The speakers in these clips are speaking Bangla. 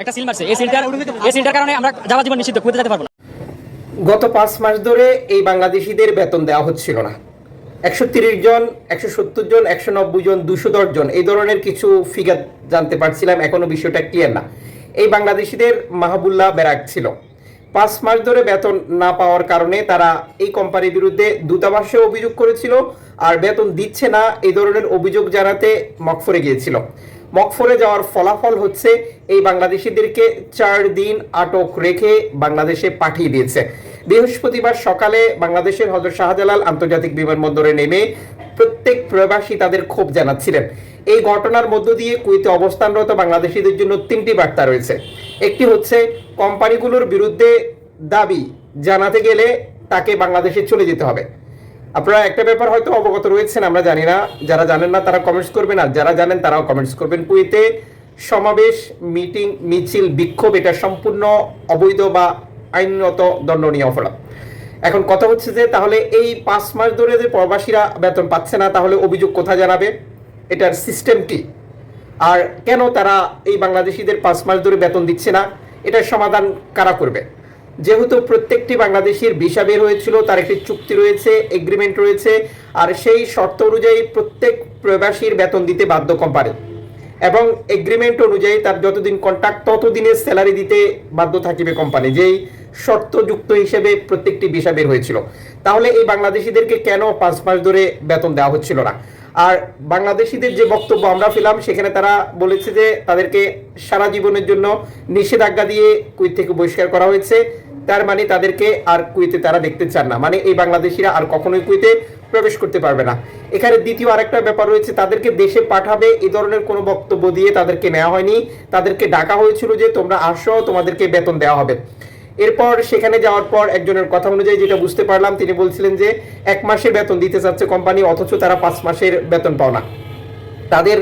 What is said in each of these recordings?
একটা সিল মারছে। এই সিলটার এই সিলটার কারণে আমরা যাওয়া জীবন নিষিদ্ধ কুয়েতে যেতে পারব না। গত পাঁচ মাস ধরে এই বাংলাদেশিদের বেতন দেওয়া হচ্ছিল না। একশো তিরিশ জন, একশো সত্তর জন, একশো নব্বই জন, দুশো দশ জন, এই ধরনের কিছু ফিগার জানতে পারছিলাম, এখনও বিষয়টা ক্লিয়ার না। এই বাংলাদেশিদের মাহবুল্লাহ ব্যারাক ছিল। পাঁচ মাস ধরে বেতন না পাওয়ার কারণে তারা এই কোম্পানির বিরুদ্ধে দূতাবাসে অভিযোগ করেছিল, আর বেতন দিচ্ছে না, এই ধরনের অভিযোগ জানাতে মকফরে গিয়েছিল। মকফরে যাওয়ার ফলাফল হচ্ছে, এই বাংলাদেশিদেরকে চার দিন আটক রেখে বাংলাদেশে পাঠিয়ে দিয়েছে। বৃহস্পতিবার সকালে বাংলাদেশের হজরত শাহজালাল আন্তর্জাতিক বিমানবন্দরে নেমে প্রত্যেক প্রবাসী তাদের ক্ষোভ জানাচ্ছিলেন। এই ঘটনার মধ্য দিয়ে কুয়েতে অবস্থানরত বাংলাদেশিদের জন্য তিনটি বার্তা রয়েছে। একটি হচ্ছে, কোম্পানিগুলোর বিরুদ্ধে দাবি জানাতে গেলে তাকে বাংলাদেশে চলে যেতে হবে। আপনারা একটা ব্যাপার হয়তো অবগত রয়েছেন, আমরা জানি না। যারা জানেন না, তারা কমেন্টস করবেন, আর যারা জানেন, তারাও কমেন্টস করবেন। কুয়েতে সমাবেশ মিটিং মিছিল, বিক্ষোভ, এটা সম্পূর্ণ অবৈধ বা আইনত দণ্ডনীয় অপরাধ। এখন কথা হচ্ছে যে, তাহলে এই পাঁচ মাস ধরে যে প্রবাসীরা বেতন পাচ্ছে না, তাহলে অভিযোগ কোথায় জানাবে? এটার সিস্টেম কি? আর কেন তারা এই বাংলাদেশিদের পাঁচ মাস ধরে বেতন দিচ্ছে না? এটার সমাধান কারা করবে? যেহেতু প্রত্যেকটি বাংলাদেশির ভিসা বের হয়েছিল, তার একটি চুক্তি রয়েছে এগ্রিমেন্ট রয়েছে, আর সেই শর্ত অনুযায়ী প্রত্যেক প্রবাসীর বেতন দিতে বাধ্য কোম্পানি এবং এগ্রিমেন্ট অনুযায়ী তার যতদিন কন্ট্রাক্ট ততদিনের স্যালারি দিতে বাধ্য থাকিবে কোম্পানি যেই শর্তযুক্ত হিসেবে প্রত্যেকটি ভিসা বের হয়েছিল। তাহলে এই বাংলাদেশিদেরকে কেন পাঁচ মাস ধরে বেতন দেওয়া হচ্ছিল না? আর বাংলাদেশিদের যে বক্তব্য আমরা পেলাম, সেখানে তারা বলেছে যে তাদেরকে সারা জীবনের জন্য নিষেধাজ্ঞা দিয়ে কুইত থেকে বহিষ্কার করা হয়েছে। তার মানে তাদেরকে আর কুইতে তারা দেখতে চান না। মানে এই বাংলাদেশিরা আর কখনোই কুইতে প্রবেশ করতে পারবে না। এখানে দ্বিতীয় আরেকটা ব্যাপার রয়েছে, তাদেরকে দেশে পাঠাবে এই ধরনের কোনো বক্তব্য দিয়ে তাদেরকে নেওয়া হয়নি। তাদেরকে ডাকা হয়েছিল যে, তোমরা আসো, তোমাদেরকে বেতন দেওয়া হবে। এরপর সেখানে যাওয়ার পর একজনের কথা অনুযায়ী যেটা বুঝতে পারলাম, তিনি বলছিলেন যে, এক মাসের বেতন দিতে চাচ্ছে কোম্পানি, অথচ তারা পাঁচ মাসের বেতন পাও না। তাদের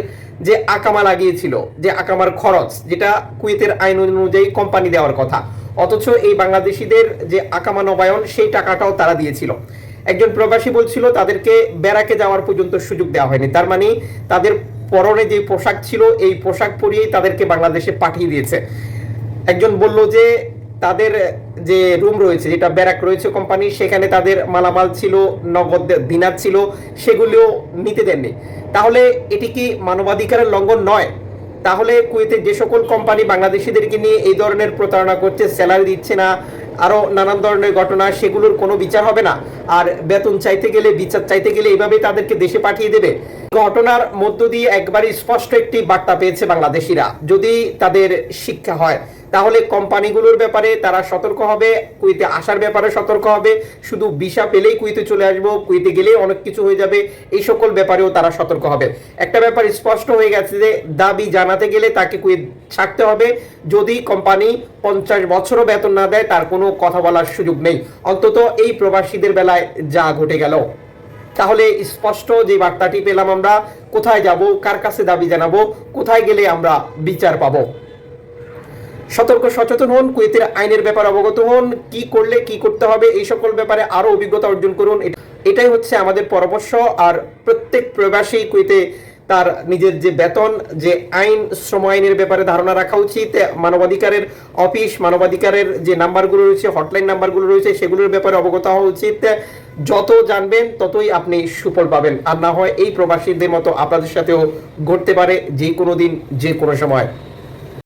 যে আকামা লাগিয়েছিল, যে আকামার খরচ, যেটা কুয়েতের আইন অনুযায়ী কোম্পানি দেওয়ার কথা অথচ এই বাংলাদেশিদের যে আকামা নবায়ন, সেই টাকাটাও তারা দিয়েছিল। একজন প্রবাসী বলছিল, তাদেরকে বেড়াকে যাওয়ার পর্যন্ত সুযোগ দেওয়া হয়নি। তার মানে তাদের পরনে যে পোশাক ছিল, এই পোশাক পরিয়েই তাদেরকে বাংলাদেশে পাঠিয়ে দিয়েছে। একজন বলল যে, তাদের যে রুম রয়েছে, যেটা ব্যারাক রয়েছে কোম্পানি সেখানে তাদের মালামাল ছিল, নগদ দিনার ছিল, সেগুলিও নিতে দেননি। তাহলে, এটি কি মানবাধিকারের লঙ্ঘন নয়? তাহলে কুয়েতে যে সকল কোম্পানি বাংলাদেশিদেরকে নিয়ে এই ধরনের প্রতারণা করছে স্যালারি দিচ্ছে না আরও নানান ধরনের ঘটনা, সেগুলোর কোনো বিচার হবে না। আর বেতন চাইতে গেলে, বিচার চাইতে গেলে এইভাবেই তাদেরকে দেশে পাঠিয়ে দেবে। ঘটনার মধ্য দিয়ে একবারই স্পষ্ট একটি বার্তা পেয়েছে বাংলাদেশিরা। যদি তাদের শিক্ষা হয় তাহলে কোম্পানিগুলোর ব্যাপারে তারা সতর্ক হবে কুইতে আসার ব্যাপারে সতর্ক হবে। শুধু ভিসা পেলেই কুইতে চলে আসব কুইতে গেলেই অনেক কিছু হয়ে যাবে, এই সকল ব্যাপারেও তারা সতর্ক হবে। একটা ব্যাপার স্পষ্ট হয়ে গেছে যে, দাবি জানাতে গেলে তাকে কুইত ছাড়তে হবে। যদি কোম্পানি পঞ্চাশ বছরও বেতন না দেয়, তার কোনো কথা বলার সুযোগ নেই। অন্তত এই প্রবাসীদের বেলায় যা ঘটে গেল। তাহলে স্পষ্ট যে বার্তাটি পেলাম আমরা, কোথায় যাব, কার কাছে দাবি জানাব, কোথায় গেলে আমরা বিচার পাবো? সতর্ক, সচেতন হন, কুয়েতের আইনের ব্যাপারে অবগত হন, কি করলে কি করতে হবে, এই সকল ব্যাপারে আরও অভিজ্ঞতা অর্জন করুন। এটা- এটাই হচ্ছে আমাদের পরামর্শ। আর প্রত্যেক প্রবাসী কুয়েতে তার নিজের যে বেতন, যে আইন, শ্রম আইনের ব্যাপারে ধারণা রাখা উচিত। মানবাধিকারের অফিস, মানবাধিকারের যে নাম্বারগুলো রয়েছে, হটলাইন নাম্বারগুলো রয়েছে, সেগুলোর ব্যাপারে অবগত হওয়া উচিত। যত জানবেন, ততই আপনি সুফল পাবেন। আর না হয় এই প্রবাসীদের মতো আপনাদের সাথেও ঘটতে পারে যে কোনো দিন, যে কোনো সময়।